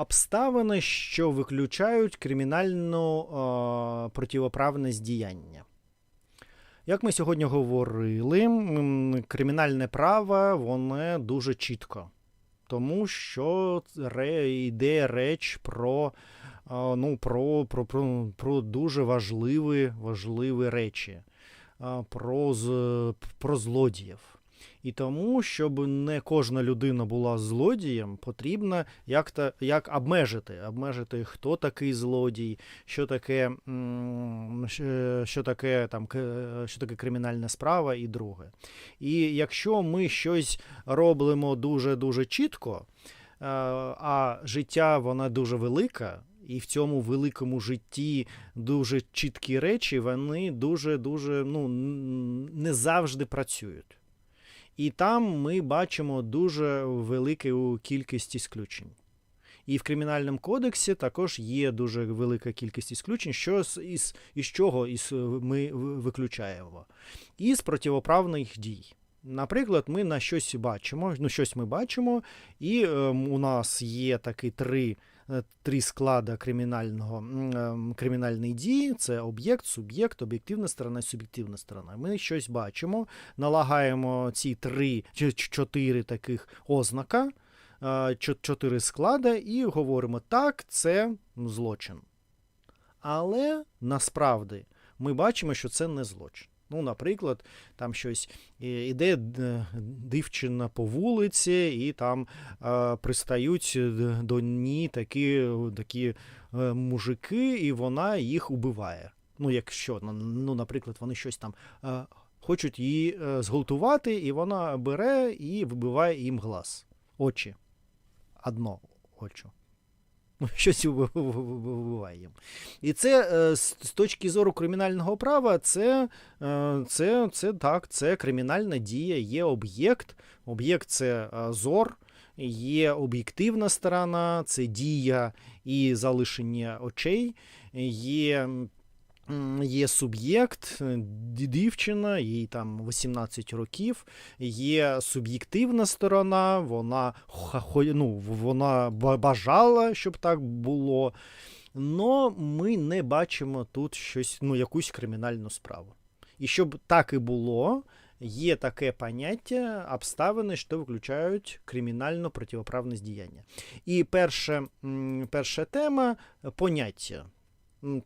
обставини, що виключають кримінальну е, противоправність діяння. Як ми сьогодні говорили, кримінальне право воно дуже чітко, тому що йде реч про, е, ну, про, про, про, про дуже важливі, важливі речі, е, про, про злодіїв. І тому, щоб не кожна людина була злодієм, потрібно як, то, як обмежити, обмежити, хто такий злодій, що таке, що- таке, там, що таке кримінальна справа і друге. І якщо ми щось робимо дуже-дуже чітко, е, а життя воно дуже велике, і в цьому великому житті дуже чіткі речі, вони дуже-дуже ну, не завжди працюють. І там ми бачимо дуже велику кількість ісключень. І в кримінальному кодексі також є дуже велика кількість ісключень, що із, із чого із, ми виключаємо. Із противоправних дій. Наприклад, ми на щось бачимо, ну щось ми бачимо, і ем, у нас є такі три, е, три склади кримінального, ем, кримінальної дії: це об'єкт, суб'єкт, об'єктивна сторона, суб'єктивна сторона. Ми щось бачимо, налагаємо ці три чи чотири таких ознака, е, чотири склади, і говоримо, так, це злочин. Але насправді ми бачимо, що це не злочин. Ну, наприклад, там щось е, іде е, дівчина по вулиці, і там е, пристають до ній такі, такі е, мужики, і вона їх убиває. Ну, якщо, ну, наприклад, вони щось там е, хочуть її е, зґвалтувати, і вона бере і вибиває їм глаз. Очі. Одно очо. Ну, щось вбиваємо. І це е, з з точки зору кримінального права, це, е, це, це так, це кримінальна дія, є об'єкт. Об'єкт це е, зор, є об'єктивна сторона, це дія і залишення очей, є. Є суб'єкт, е, дівчина, їй там 18 років, є суб'єктивна сторона, вона, ну, вона бажала, щоб так було. Но ми не бачимо тут щось, ну, якусь кримінальну справу. І щоб так і було, є таке поняття обставини, що виключають кримінальну противоправність діяння. І перша, м, перша тема поняття.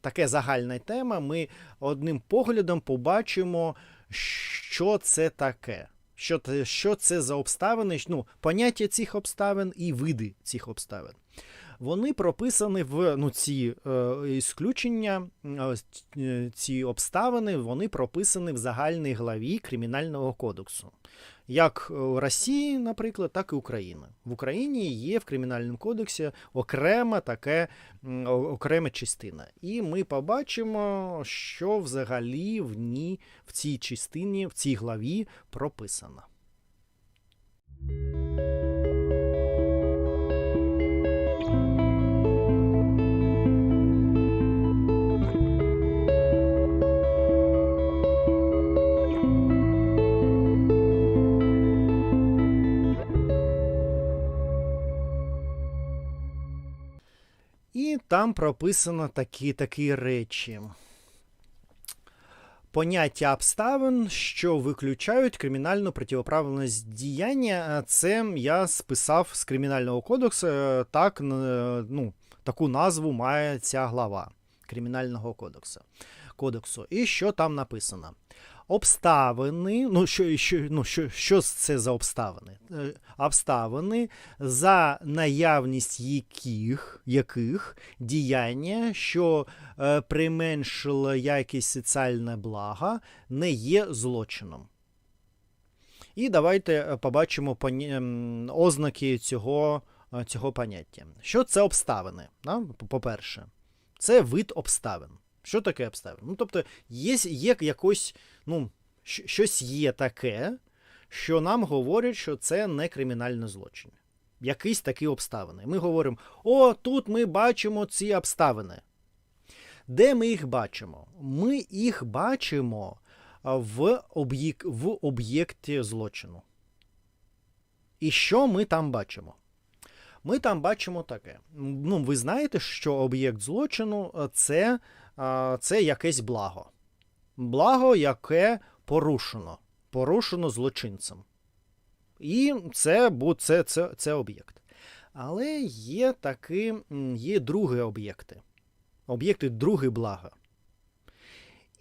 Таке загальна тема. Ми одним поглядом побачимо, що це таке. Що, що це за обставини, ну, поняття цих обставин і види цих обставин. Вони прописані в ну, ці е, ісключення, е, ці обставини, вони прописані в загальній главі Кримінального кодексу. Як у Росії, наприклад, так і Україна. В Україні є в Кримінальному кодексі окрема таке, окрема частина. І ми побачимо, що взагалі в ній, в цій частині, в цій главі прописано. Там прописано такі, такі речі. Поняття обставин, що виключають кримінальну противоправність діяння, це я списав з кримінального кодексу. е, Так, ну, таку назву має ця глава Кримінального кодексу. Кодексу. І що там написано? Обставини, ну що, що, ну, що, що це за обставини? Е, Обставини, за наявність яких, яких діяння, що е, применшило якість соціальне благо, не є злочином. І давайте е, побачимо поня- ем, ознаки цього, е, цього поняття. Що це обставини? Да? По-перше, це вид обставин. Що таке обставини? Ну, тобто, є, є якось, ну, щось є таке, що нам говорять, що це не кримінальне злочин. Якісь такі обставини. Ми говоримо: о, тут ми бачимо ці обставини. Де ми їх бачимо? Ми їх бачимо в, об'єк... в об'єкті злочину. І що ми там бачимо? Ми там бачимо таке. Ну, ви знаєте, що об'єкт злочину це, це якесь благо. Благо, яке порушено. Порушено злочинцем. І це, це, це, це об'єкт. Але є такі, м, є другі об'єкти. Об'єкти друге блага.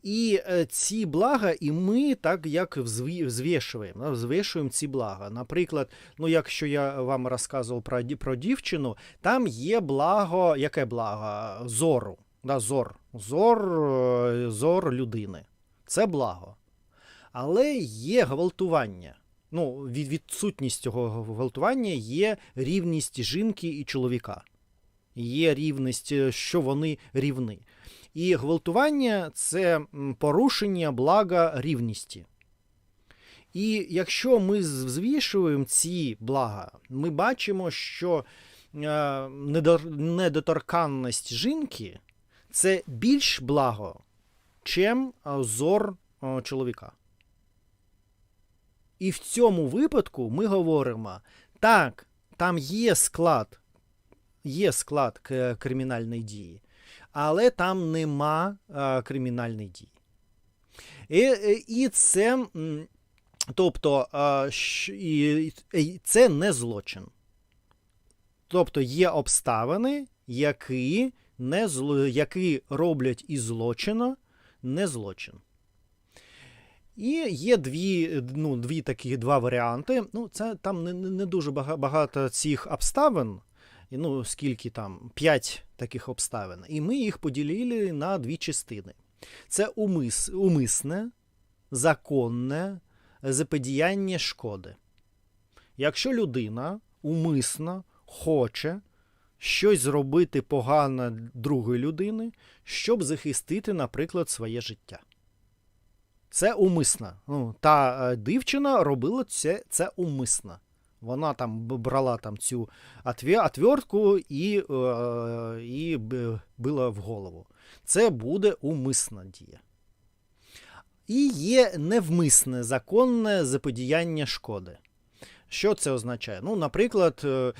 І е, ці блага, і ми так як взвішуємо, взвішуємо ці блага. Наприклад, ну якщо я вам розказував про, про дівчину, там є благо, яке благо? Зору. Да, зор. Зор, е, зор людини. Це благо. Але є гвалтування. Ну, відсутність цього гвалтування є рівність жінки і чоловіка. Є рівність, е, що вони рівні. І гвалтування це порушення блага рівності. І якщо ми з- взвішуємо ці блага, ми бачимо, що е, недоторканність жінки це більш благо, чим е, зор е, чоловіка. І в цьому випадку ми говоримо: так, там є склад, є склад кримінальної дії, але там нема е, кримінальної дії. І, і це, тобто, це не злочин. Тобто є обставини, які, не зло, які роблять із злочину не злочин. І є дві, ну, дві такі два варіанти. Ну, це там не не дуже багато цих обставин. Ну, скільки там? П'ять таких обставин. І ми їх поділили на дві частини. Це умис, умисне, законне заподіяння шкоди. Якщо людина умисно хоче щось зробити погано другої людини, щоб захистити, наприклад, своє життя. Це умисно. Ну, та е, дівчина робила це, це умисно. Вона там брала там цю отвертку і, е, і била в голову. Це буде умисна дія. І є невмисне законне заподіяння шкоди. Що це означає? Ну, наприклад, е,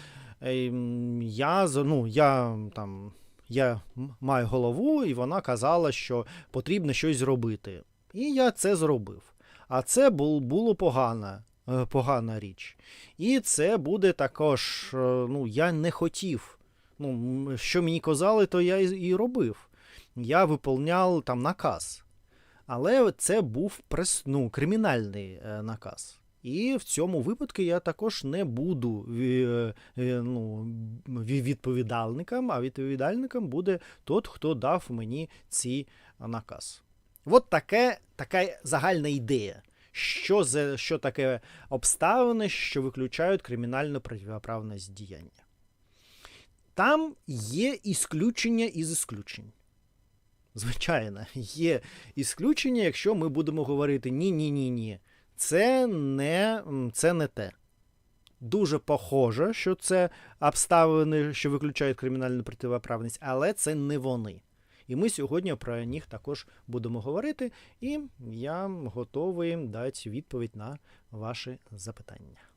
я, ну, я, там, я маю голову, і вона казала, що потрібно щось зробити. І я це зробив. А це бул- було погана, е, погана річ. І це буде також, е, ну, я не хотів. Ну, що мені казали, то я і і робив. Я виповняв там наказ. Але це був прес, ну, кримінальний е, наказ. І в цьому випадку я також не буду е, ну, відповідальником, а відповідальником буде тот, хто дав мені цей наказ. От таке, така загальна ідея. Що, за, що таке обставини, що виключають кримінальну протиправність діяння. Там є ісключення із ісключень. Звичайно, є ісключення, якщо ми будемо говорити ні, ні, ні, ні. Це не, це не те. Дуже похоже, що це обставини, що виключають кримінальну протиправність, але це не вони. І ми сьогодні про них також будемо говорити, і я готовий дати відповідь на ваші запитання.